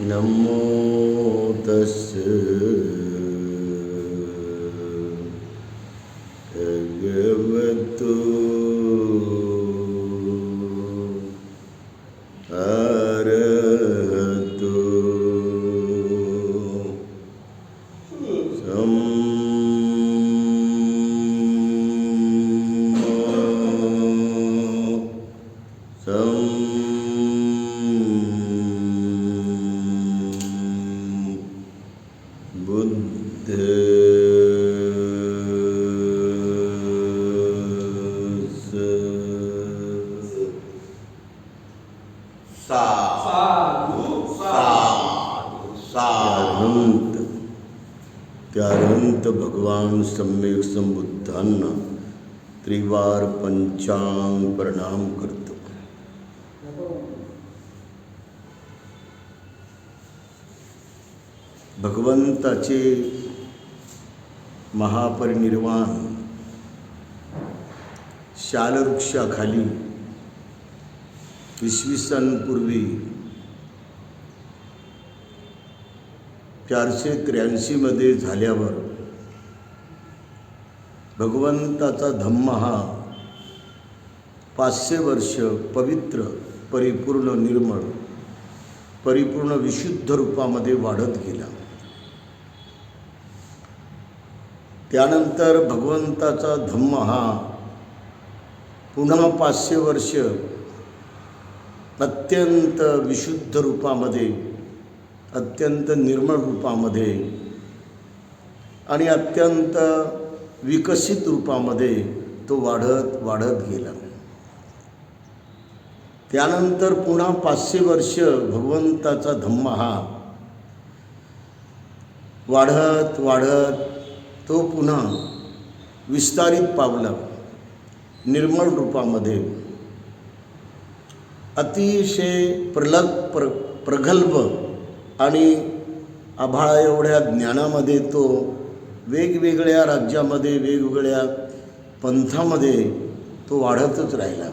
नमो तस् साधू साधू त्यानंत त्यानंत भगवान सम्यक संबुद्धांना त्रिवार पंचांग प्रणाम करतो। भगवंताचे महापरिनिर्वाण शालवृक्षाखाली इसवी सन पूर्वी चारशे त्र्याऐंशीमध्ये झाल्यावर भगवंताचा धम्म हा पाचशे वर्ष पवित्र परिपूर्ण निर्मळ परिपूर्ण विशुद्ध रूपामध्ये वाढत गेला. त्यानंतर भगवंताचा धम्म हा पुन्हा पाचशे वर्ष अत्यंत विशुद्ध रूपामध्ये अत्यंत निर्मळ रूपामध्ये आणि अत्यंत विकसित रूपामध्ये तो वाढत वाढत गेला. त्यानंतर पुन्हा पाचशे वर्ष भगवंताचा धम्म हा वाढत वाढत तो पुन्हा विस्तारित पावला निर्मळ रूपामध्ये अतिशय प्रलग प्र प्रगल्भ आणि आभाळा एवढ्या ज्ञानामध्ये तो वेगवेगळ्या राज्यामध्ये वेगवेगळ्या पंथामध्ये तो वाढतच राहिला.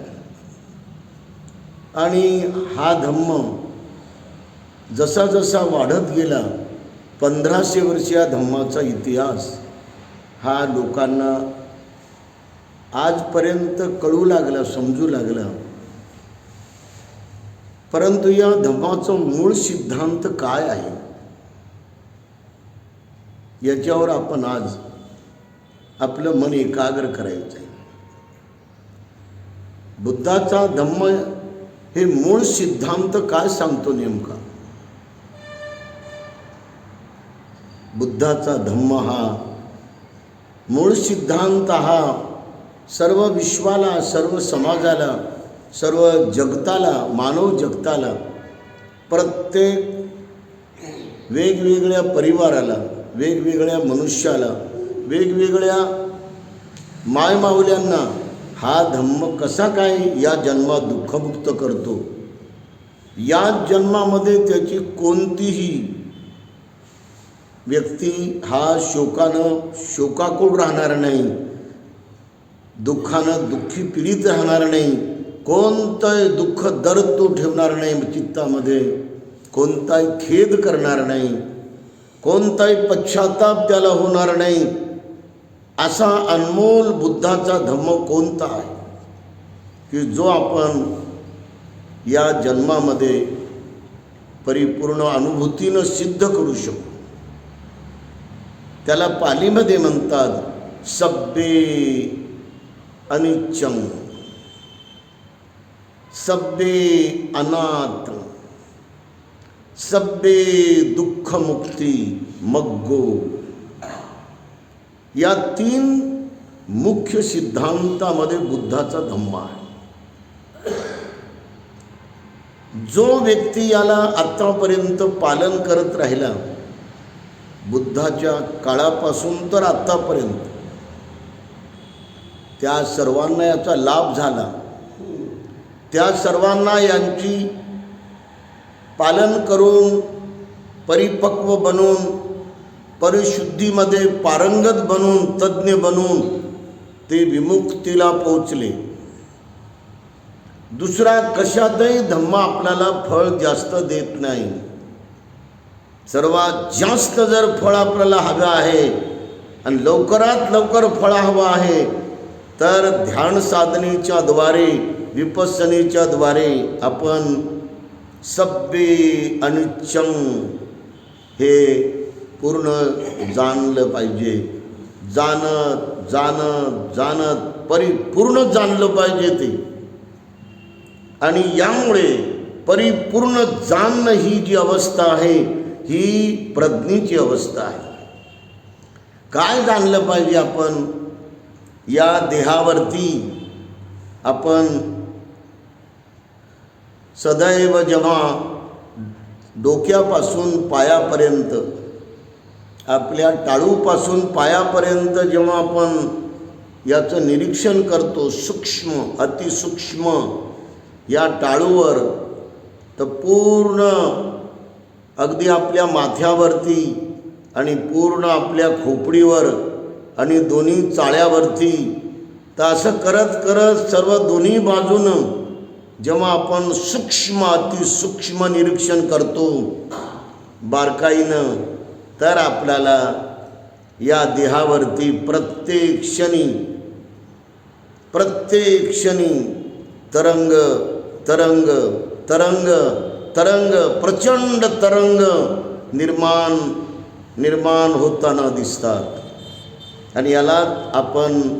आणि हा धम्म जसा जसा वाढत गेला पंधराशे वर्ष या धम्माचा इतिहास हा लोकांना आजपर्यंत कळू लागला समजू लागला. परंतु या धम्माचं मूळ सिद्धांत काय आहे? याच्यावर आपण आज आपलं मन एकाग्र करायचं आहे. बुद्धाचा धम्म हे मूळ सिद्धांत काय सांगतो नेमका? बुद्धाचा धम्म हा मूळ सिद्धांत हा सर्व विश्वाला सर्व समाजाला सर्व जगताला मानव जगताला प्रत्येक वेगवेगळ्या परिवाराला वेगवेगळ्या मनुष्याला वेगवेगळ्या मायमाऊल्यांना हा धम्म कसा काय या जन्मात दुःखमुक्त करतो? या जन्मामध्ये त्याची कोणतीही व्यक्ती हा शोकानं शोकाकुळ राहणार नाही दुःखानं दुःखी पीडित राहणार नाही. कोणतंही दुःख दर्द तो ठेवणार नाही चित्तामध्ये. कोणताही खेद करणार नाही. कोणताही पश्चाताप त्याला होणार नाही. असा अनमोल बुद्धाचा धम्म कोणता आहे? की जो आपण या जन्मामध्ये परिपूर्ण अनुभूतीनं सिद्ध करू शकू. त्याला पालीमध्ये म्हणतात सब्बे अनिच्चम. सब्बे अनाथ सब्बे दुःखमुक्ती मग्गो। या तीन मुख्य सिद्धांतामध्ये बुद्धाचा धम्मा आहे. जो व्यक्ती याला आत्तापर्यंत पालन करत राहिला बुद्धाच्या काळापासून तर आत्तापर्यंत त्या सर्वांना याचा लाभ झाला. त्या सर्वांना यांची पालन करून परिपक्व बनून परिशुद्धीमध्ये पारंगत बनून तज्ज्ञ बनून ते विमुक्तीला पोचले दुसरा कशातही धम्म आपल्याला फळ जास्त देत नाही. सर्वात जास्त जर फळ आपल्याला हवं आहे आणि लवकरात लवकर फळ हवं आहे तर ध्यान साधनेच्या द्वारे विपसनेच्या द्वारे आपण सभ्य अनुच्चम हे पूर्ण जाणलं पाहिजे. जाणत जाणत जाणत परिपूर्ण जाणलं पाहिजे ते. आणि यामुळे परिपूर्ण जाणणं ही जी अवस्था आहे ही प्रज्ञेची अवस्था आहे. काय जाणलं पाहिजे आपण? या देहावरती आपण सदैव जेव्हा डोक्यापासून पायापर्यंत आपल्या टाळूपासून पायापर्यंत जेव्हा आपण याचं निरीक्षण करतो सूक्ष्म अतिसूक्ष्म या टाळूवर तर पूर्ण अगदी आपल्या माथ्यावरती आणि पूर्ण आपल्या खोपडीवर आणि दोन्ही चाळ्यावरती. तर असं करत करत सर्व दोन्ही बाजूनं जेव्हा आपण सूक्ष्म अतिसूक्ष्म निरीक्षण करतो बारकाईनं तर आपल्याला या देहावरती प्रत्येक क्षणी प्रत्येक क्षणी तरंग तरंग तरंग तरंग प्रचंड तरंग निर्माण निर्माण होताना दिसतात. आणि याला आपण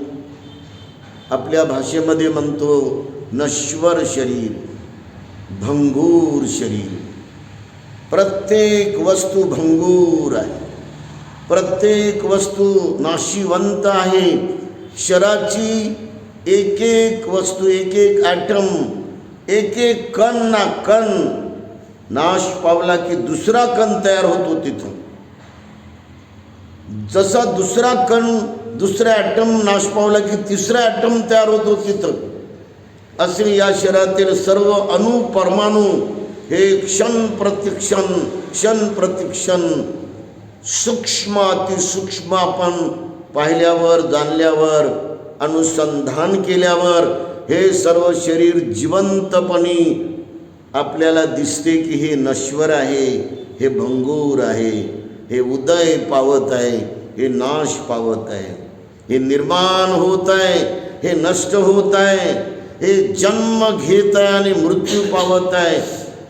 आपल्या भाषेमध्ये म्हणतो नश्वर शरीर भंगूर शरीर. प्रत्येक वस्तू भंगूर आहे. प्रत्येक वस्तू नाशिवंत आहे. शराची एक एक वस्तू एक एक ॲटम एक एक कण ना कण नाश पावला की दुसरा कण तयार होतो तिथून. जसा दुसरा कण दुसरा ॲटम नाश पावला की तिसरा ॲटम तयार होतो तिथं असे या शरीरातील सर्व अणु परमाणू हे क्षण प्रतिक्षण क्षण प्रतिक्षण सूक्ष्म अतिसूक्ष्म आपण पाहिल्यावर जाणल्यावर अनुसंधान केल्यावर हे सर्व शरीर जिवंतपणे आपल्याला दिसते की हे नश्वर आहे हे भंगूर आहे. हे उदय पावत आहे हे नाश पावत आहे. हे निर्माण होत आहे हे नष्ट होत आहे. हे जन्म घेत आहे आणि मृत्यू पावत आहे.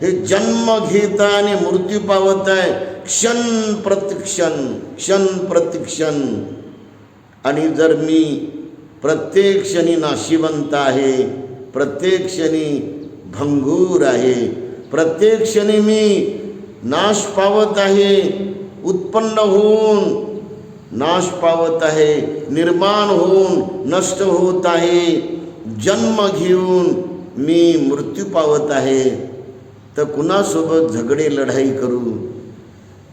हे जन्म घेत आहे आणि मृत्यू पावत आहे. क्षण प्रतिक्षण क्षण प्रतिक्षण. आणि जर मी प्रत्येक क्षणी नाशिवंत आहे प्रत्येक क्षणी भंगूर आहे प्रत्येक क्षणी मी नाश पावत आहे उत्पन्न होऊन नाश पावत आहे निर्माण होऊन नष्ट होत आहे. जन्म घेऊन मी मृत्यू पावत आहे. तर कुणासोबत झगडे लढाई करू?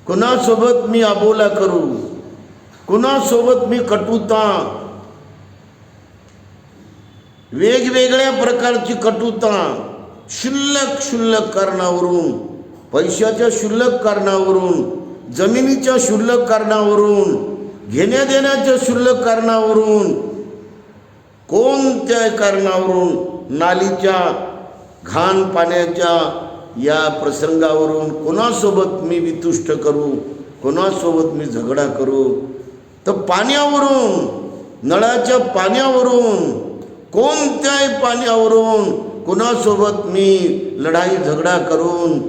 कुणासोबत मी अबोला करू? कुणासोबत मी कटुता? वेगवेगळ्या प्रकारची कटुता शुल्लक क्षुल्लक कारणावरून पैशाच्या क्षुल्लक कारणावरून जमिनीच्या क्षुल्लक कारणावरून घेण्या देण्याच्या क्षुल्लक कारणावरून कोणत्या कारणावरून नालीच्या घाण पाण्याच्या या प्रसंगावरून कोणासोबत मी वितुष्ट करू कोणासोबत मी झगडा करू तर पाण्यावरून नळाच्या पाण्यावरून कोणत्याही पाण्यावरून कुणासोबत मी लढाई झगडा करून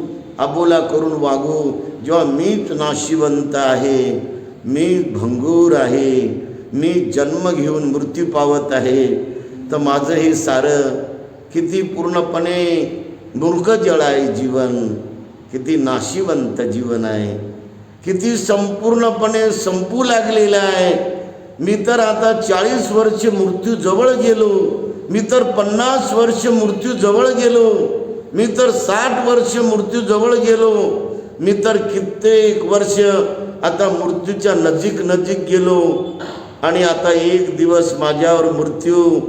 अबोला करून वागू. जेव्हा मीच नाशिवंत आहे मी भंगूर आहे मी जन्म घेऊन मृत्यू पावत आहे तर माझं हे सारं किती पूर्णपणे मूर्खजळ आहे जीवन किती नाशिवंत जीवन आहे किती संपूर्णपणे संपू लागलेलं आहे. मी तर आता चाळीस वर्ष मृत्यू जवळ गेलो मी तर पन्नास वर्ष मृत्यू जवळ गेलो. मी तर साठ वर्ष मृत्यूजवळ गेलो. मी तर कित्येक वर्ष आता मृत्यूच्या नजीक नजीक गेलो. आणि आता एक दिवस माझ्यावर मृत्यू.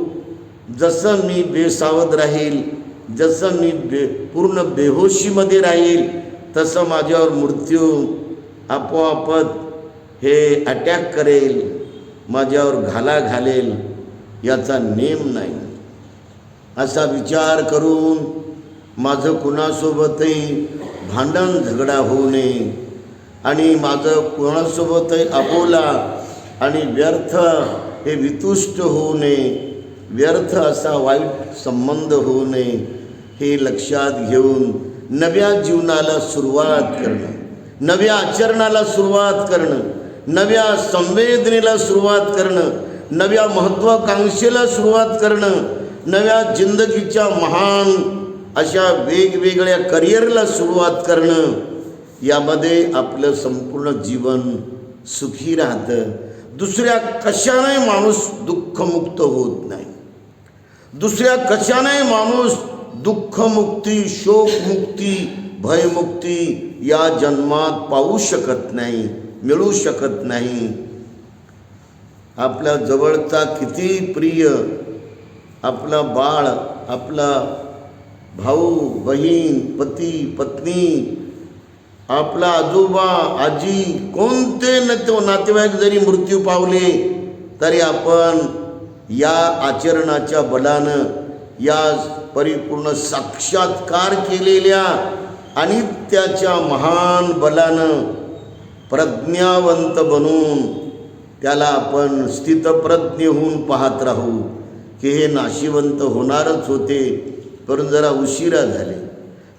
जसं मी बेसावध राहील जसं मी बे पूर्ण बेहोशीमध्ये राहील तसं माझ्यावर मृत्यू आपोआपत हे अटॅक करेल माझ्यावर घाला घालेल याचा नेम नाही. असा विचार करून माझं कुणासोबतही भांडण झगडा होऊ नये. आणि माझं कोणासोबतही अबोला आणि व्यर्थ हे वितुष्ट होऊ नये. व्यर्थ असा वाईट संबंध होऊ नये हे लक्षात घेऊन नव्या जीवनाला सुरुवात करणं. नव्या आचरणाला सुरुवात करणं. नव्या संवेदनेला सुरुवात करणं. नव्या महत्त्वाकांक्षेला सुरुवात करणं. नव्या जिंदगीच्या महान अशा वेगवेगळ्या करिअरला सुरुवात करणं यामध्ये आपलं संपूर्ण जीवन सुखी राहतं. दुसऱ्या कशाने माणूस दुःखमुक्त होत नाही? दुसऱ्या कशाने माणूस दुःखमुक्ती शोकमुक्ती भयमुक्ती या जन्मात पाहू शकत नाही मिळू शकत नाही? आपल्या जवळचा किती प्रिय आपला बाळ आपला भाऊ बहीण पती पत्नी आपला आजोबा आजी कोणते नते नातेवाईक जरी मृत्यू पावले तरी आपण या आचरणाच्या बलानं या परिपूर्ण साक्षात्कार केलेल्या आणि त्याच्या महान बलानं प्रज्ञावंत बनून त्याला आपण स्थितप्रज्ञ होऊन पाहत राहू की हे नाशिवंत होणारच होते. करून जरा उशिरा झाले.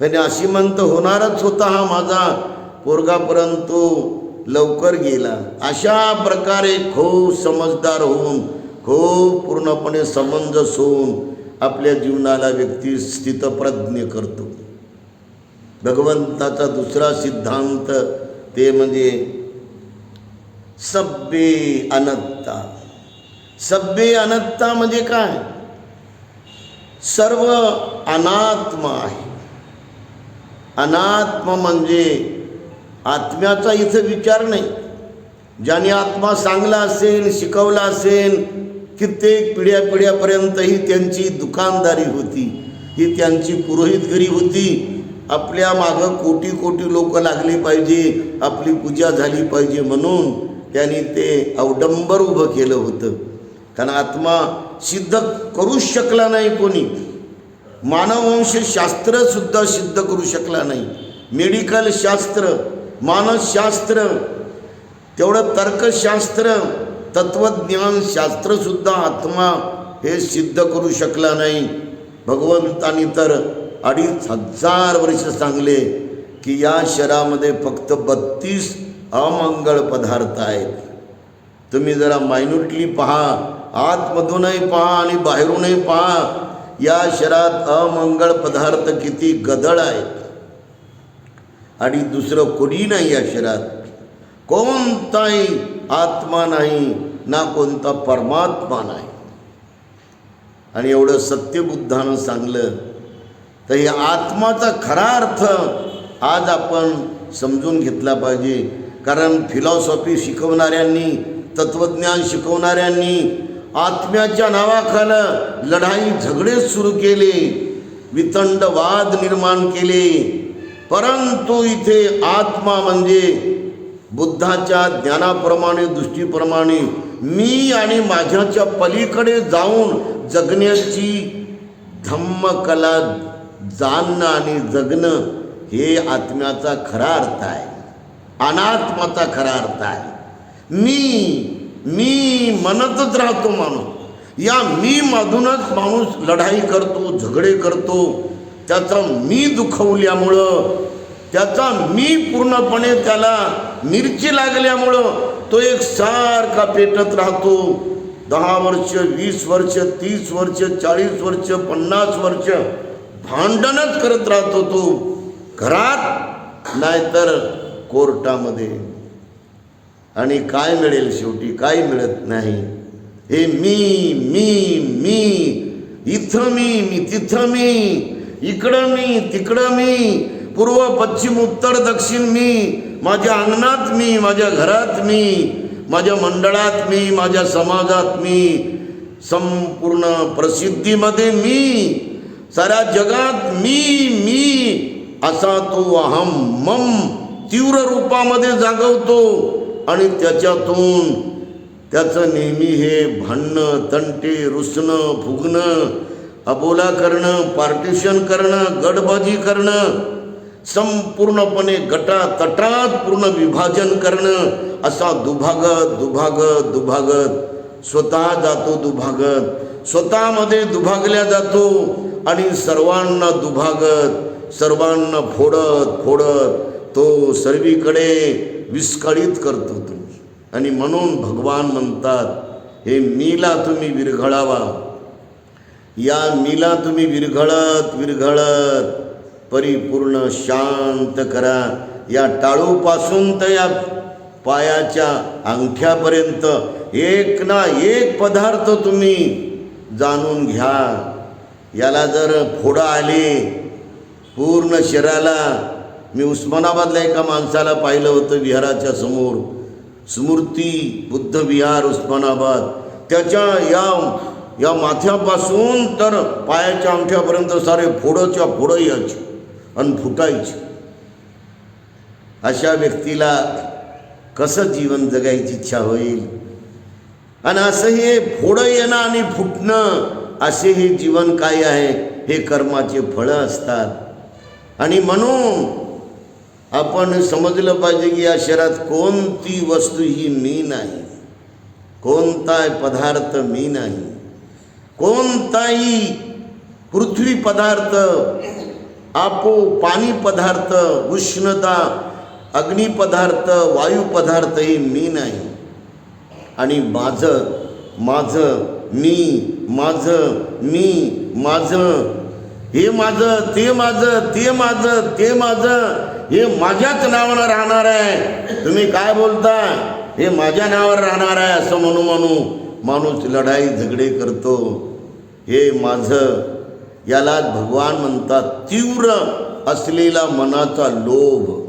म्हणजे अशी म्हणत होणारच होता हा माझा. पोरगा परंतु लवकर गेला. अशा प्रकारे खूप समजदार होऊन खूप पूर्णपणे समंजस होऊन आपल्या जीवनाला व्यक्ती स्थितप्रज्ञ करतो. भगवंताचा दुसरा सिद्धांत ते म्हणजे सभ्ये अनत्ता. सभ्ये अनत्ता म्हणजे काय? सर्व अनात्म आहे. अनात्म म्हणजे आत्म्याचा इथं विचार नाही. ज्याने आत्मा सांगला असेल शिकवला असेल कित्येक पिढ्या पिढ्यापर्यंत ही त्यांची दुकानदारी होती. ही त्यांची पुरोहितगिरी होती. आपल्या मागं कोटी कोटी लोक लागली पाहिजे आपली पूजा झाली पाहिजे म्हणून त्यांनी ते अवडंबर उभं केलं होतं. कारण आत्मा सिद्ध करूच शकला नाही कोणी. मानववंशशास्त्रसुद्धा सिद्ध करू शकला नाही. मेडिकल शास्त्र मानसशास्त्र तेवढं तर्कशास्त्र तत्वज्ञान शास्त्रसुद्धा आत्मा हे सिद्ध करू शकला नाही. भगवंतानी तर अडीच हजार वर्ष सांगले की या शहरामध्ये फक्त बत्तीस अमंगळ पदार्थ आहेत. तुम्ही जरा मायन्युटली पहा. आतमधूनही पहा आणि बाहेरूनही पहा. या शहरात अमंगळ पदार्थ किती गदळ आहेत. आणि दुसरं कोणी नाही या शहरात कोणताही आत्मा नाही ना कोणता परमात्मा नाही. आणि एवढं सत्यबुद्धानं सांगलं तर हे आत्माचा खरा अर्थ आज आपण समजून घेतला पाहिजे. कारण फिलॉसॉफी शिकवणाऱ्यांनी तत्त्वज्ञान शिकवणाऱ्यांनी आत्म्याच्या नावाखानं लढाई झगडे सुरू केले वितंडवाद निर्माण केले. परंतु इथे आत्मा म्हणजे बुद्धाच्या ज्ञानाप्रमाणे दृष्टीप्रमाणे मी आणि माझ्याच्या पलीकडे जाऊन जगण्याची धम्मकला जाणणं आणि जगणं हे आत्म्याचा खरा अर्थ आहे. अनात्माचा खरा अर्थ आहे. मी मी म्हणतच राहतो माणूस. या मी मधूनच माणूस लढाई करतो झगडे करतो. त्याचा मी दुखवल्यामुळं त्याचा मी पूर्णपणे त्याला मिरची लागल्यामुळं तो एक सारखा पेटत राहतो. दहा वर्ष वीस वर्ष तीस वर्ष चाळीस वर्ष पन्नास वर्ष भांडणच करत राहतो तो. घरात नाहीतर कोर्टामध्ये आणि काय मिळेल शेवटी? काय मिळत नाही? हे मी मी मी. इथं मी मी तिथं मी. इकडं मी तिकडं मी. पूर्व पश्चिम उत्तर दक्षिण मी. माझ्या अंगणात मी माझ्या घरात मी. माझ्या मंडळात मी माझ्या समाजात मी. संपूर्ण प्रसिद्धीमध्ये मी. साऱ्या जगात मी मी. असा तो अहम मम तीव्र रूपामध्ये जागवतो. आणि त्याच्यातून त्याचं नेहमी हे भांडणं तंटे रुसणं फुगणं अबोला करणं पार्टिशन करणं गडबाजी करणं संपूर्णपणे गटातटात पूर्ण विभाजन करणं असा दुभागत दुभागत दुभागत. स्वतः जातो दुभागत. स्वतःमध्ये दुभागल्या जातो आणि सर्वांना दुभागत. सर्वांना फोडत फोडत. तो सर्वीकडे विस्कळीत करतो तुम्ही आणि म्हणून भगवान म्हणतात हे मीला तुम्ही विरघळावा. या मीला तुम्ही विरघळत विरघळत. परिपूर्ण शांत करा. या टाळूपासून तर या पायाच्या अंगठ्यापर्यंत एक ना एक पदार्थ तुम्ही जाणून घ्या. याला जर फोडा आले पूर्ण शरीराला मी उस्मानाबादला एका माणसाला पाहिलं होतं विहाराच्या समोर. स्मृती बुद्ध विहार उस्मानाबाद. त्याच्या या या माथ्यापासून तर पायाच्या अंगठ्यापर्यंत सारे फोडंच्या फोडं यायचे आणि फुटायचे. अशा व्यक्तीला कसं जीवन जगायची इच्छा होईल? आणि असं हे फोडं येणं आणि फुटणं असे हे जीवन काय आहे? हे कर्माचे फळं असतात. आणि म्हणून आपण समजलं पाहिजे की या शहरात कोणती वस्तू ही मी नाही. कोणताही पदार्थ मी नाही. कोणताही पृथ्वी पदार्थ आपो पाणी पदार्थ उष्णता अग्निपदार्थ वायू पदार्थ हे मी नाही. आणि माझं माझं मी माझं मी माझं हे माझं ते माझं ते माझं ते माझं हे माझ्याच नावानं राहणार आहे. तुम्ही काय बोलता हे माझ्या नावावर राहणार आहे असं म्हणू म्हणू माणूस लढाई झगडे करतो. हे माझं याला भगवान म्हणतात तीव्र असलेला मनाचा लोभ.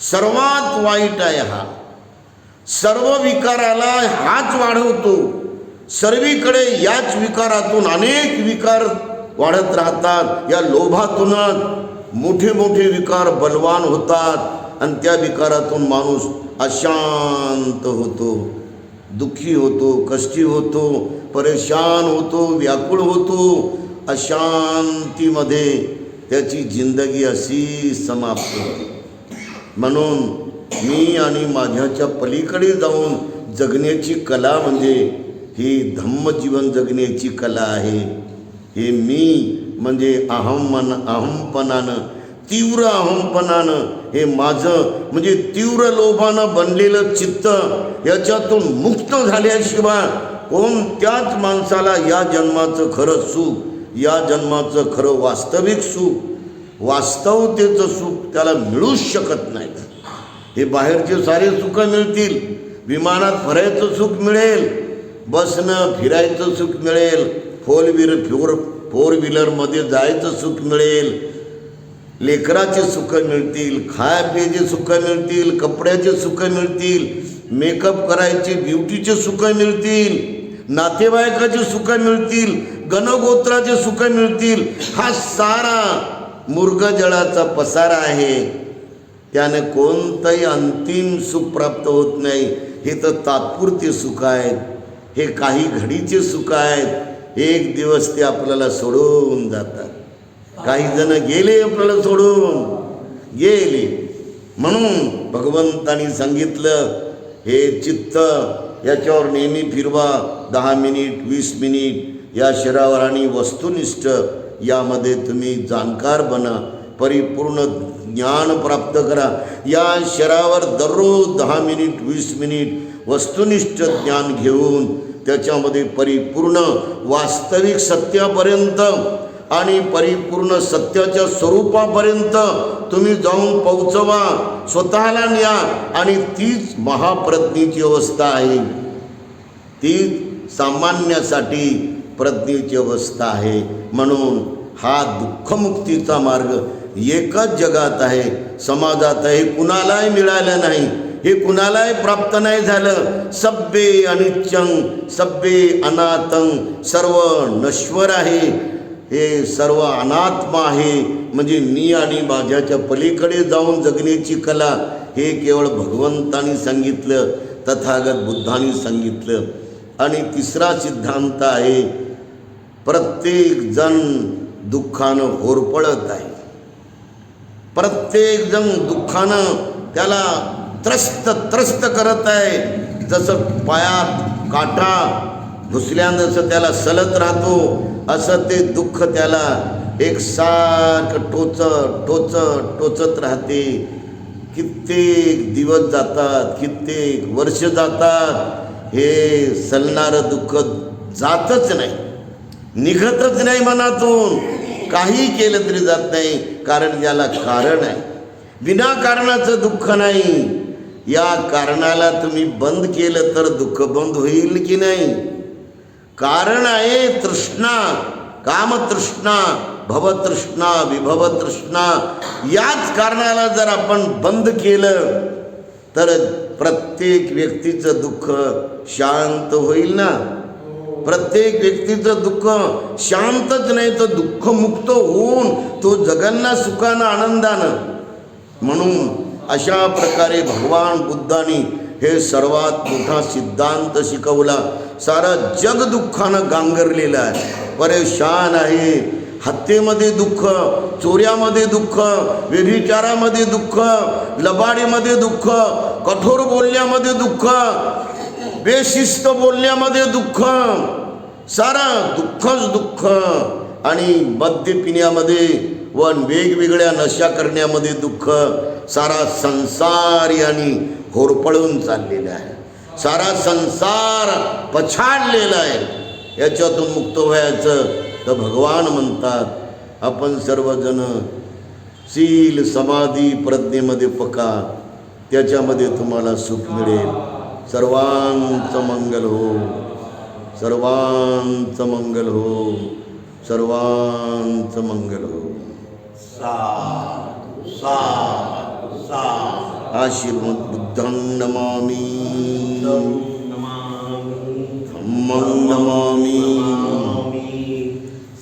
सर्वात वाईट आहे हा. सर्व विकाराला हाच वाढवतो. सर्वीकडे याच विकारातून अनेक विकार वाढत राहतात या लोभातूनच. मोठे मोठे विकार बलवान होतात आणि त्या विकारातून माणूस अशांत होतो. दुःखी होतो कष्टी होतो परेशान होतो व्याकुळ होतो. अशांतीमध्ये त्याची जिंदगी अशी समाप्त होते. म्हणून मी आणि माझ्याच्या पलीकडे जाऊन जगण्याची कला म्हणजे ही धम्मजीवन जगण्याची कला आहे. हे मी म्हणजे अहम मन अहमपणानं तीव्र अहमपणानं हे माझं म्हणजे तीव्र लोभानं बनलेलं चित्त याच्यातून मुक्त झाल्याशिवाय कोणत्याच माणसाला या जन्माचं खरं सुख या जन्माचं खरं वास्तविक सुख वास्तवतेचं सुख त्याला मिळूच शकत नाही. हे बाहेरचे सारे सुख मिळतील विमानात फरायचं सुख मिळेल बसनं फिरायचं सुख मिळेल फोर व्हीलर फोर फोर व्हीलरमध्ये जायचं सुख मिळेल. लेकराचे सुख मिळतील खाय पियाचे सुख मिळतील कपड्याचे सुख मिळतील मेकअप करायचे ब्युटीचे सुख मिळतील नातेवाईकाचे सुख मिळतील गणगोत्राचे सुख मिळतील. हा सारा मुर्गजळाचा पसारा आहे. त्याने कोणतंही अंतिम सुख प्राप्त होत नाही. हे तर तात्पुरते सुख आहेत. हे काही घडीचे सुख आहेत. एक दिवस ते आपल्याला सोडून जातात. काही जण गेले आपल्याला सोडून. गेले. म्हणून भगवंतानी सांगितलं हे चित्त याच्यावर नेहमी फिरवा. दहा मिनिट वीस मिनिट या शरीरावर आणि वस्तुनिष्ठ यामध्ये तुम्ही जाणकार बना. परिपूर्ण ज्ञान प्राप्त करा. या शरीरावर दररोज दहा मिनिट वीस मिनिट वस्तुनिष्ठ ज्ञान घेऊन त्याच्यामध्ये परिपूर्ण वास्तविक सत्यापर्यंत आणि परिपूर्ण सत्याच्या स्वरूपापर्यंत तुम्ही जाऊन पोहोचवा स्वतःला न्या आणि तीच महाप्रज्ञेची अवस्था आहे. ती सामान्यासाठी प्रज्ञेची अवस्था आहे. म्हणून हा दुःखमुक्तीचा मार्ग एकच जगात आहे. समाजात आहे कुणालाही मिळालं नाही. हे कुणालाही प्राप्त नाही झालं. सभ्ये अनिच्चंग सभ्ये अनातंग सर्व नश्वर आहे. हे सर्व अनात्मा आहे. म्हणजे मी आणि माझ्याच्या पलीकडे जाऊन जगण्याची कला हे केवळ भगवंतानी सांगितलं. तथागत बुद्धांनी सांगितलं. आणि तिसरा सिद्धांत आहे प्रत्येक जण दुःखानं होरपळत आहे. प्रत्येक जण दुःखानं त्याला त्रस्त त्रस्त करत आहे. जसं पायात काटा घुसल्यानं जसं त्याला सलत राहतो असं ते दुःख त्याला एक सारखं टोचत टोचत टोचत राहते. कित्येक दिवस जातात कित्येक वर्ष जातात. हे सलणारं दुःख जातच नाही. निघतच नाही मनातून. काही केलं तरी जात नाही कारण याला कारण आहे. विनाकारणाचं दुःख नाही. या कारणाला तुम्ही बंद केलं तर दुःख बंद होईल की नाही? कारण आहे तृष्णा कामतृष्णा भवतृष्णा विभवतृष्णा. याच कारणाला जर आपण बंद केलं तर प्रत्येक व्यक्तीचं दुःख शांत होईल ना? प्रत्येक व्यक्तीचं दुःख शांतच नाही तर दुःखमुक्त होऊन तो जगांना सुखानं आनंदानं. म्हणून अशा प्रकारे भगवान बुद्धांनी हे सर्वात मोठा सिद्धांत शिकवला. सारा जग दुःखानं गांगरलेलं आहे. परेशान आहे. हत्येमध्ये दुःख चोऱ्यामध्ये दुःख व्यभिचारामध्ये दुःख लबाडीमध्ये दुःख कठोर बोलण्यामध्ये दुःख बेशिस्त बोलण्यामध्ये दुःख सारा दुःखच दुःख. आणि मद्य पिण्यामध्ये व वेगवेगळ्या नशा करण्यामध्ये दुःख सारा संसार यांनी होरपळून चाललेला आहे. सारा संसार पछाडलेला आहे. याच्यातून मुक्त व्हायचं तर भगवान म्हणतात आपण सर्वजण शील समाधी प्रज्ञेमध्ये पका त्याच्यामध्ये तुम्हाला सुख मिळेल. सर्वांचं मंगल हो. सर्वांचं मंगल हो. सर्वांचं मंगल हो. साधु साधु साधु आशीर्मद बुद्धं नमामि नमामि धम्मं नमामि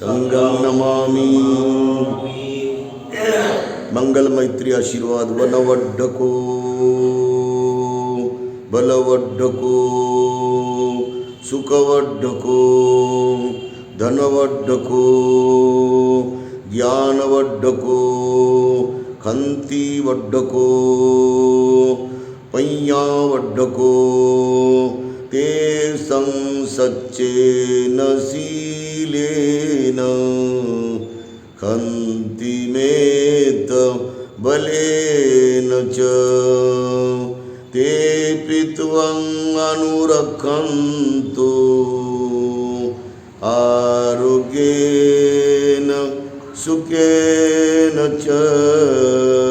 संगम नमामि मंगल मैत्री आशीर्वाद वनवड्डको बलवड्डको सुखवड्डको धनवड्डको ज्ञानवड्डको खंती वड्डको पय्यावड्डको ते संसच्चेन शीलेन खन्तिमेत बलेन च ते पित्वं अनुरक्षन्तु सुखेन च